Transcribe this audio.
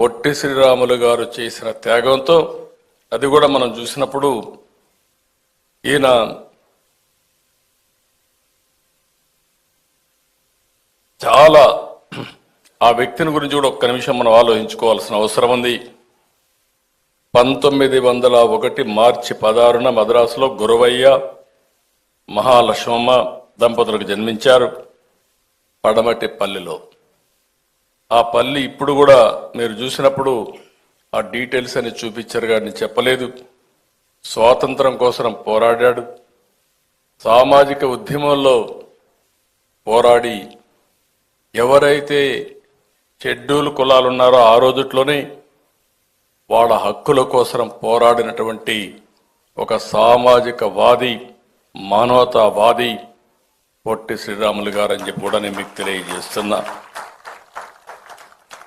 పొట్టి శ్రీరాములు గారు చేసిన త్యాగంతో అది కూడా మనం చూసినప్పుడు ఈయన చాలా ఆ వ్యక్తిని గురించి కూడా ఒక్క నిమిషం మనం ఆలోచించుకోవాల్సిన అవసరం ఉంది. పంతొమ్మిది వందల ఒకటి మార్చి పదహారున మద్రాసులో గురవయ్య మహాలక్ష్మమ్మ దంపతులకు జన్మించారు పడమటి పల్లెలో ఆ పల్లి ఇప్పుడు కూడా మీరు చూసినప్పుడు ఆ డీటెయిల్స్ అని చూపించారు కానీ చెప్పలేదు. స్వాతంత్రం కోసం పోరాడాడు. సామాజిక ఉద్యమంలో పోరాడి ఎవరైతే షెడ్యూల్ కులాలు ఉన్నారో ఆ రోజుట్లోనే వాళ్ళ హక్కుల కోసం పోరాడినటువంటి ఒక సామాజిక వాది మానవతావాది పొట్టి శ్రీరాములు గారు అని చెప్పి కూడా నేను మీకు తెలియజేస్తున్నా.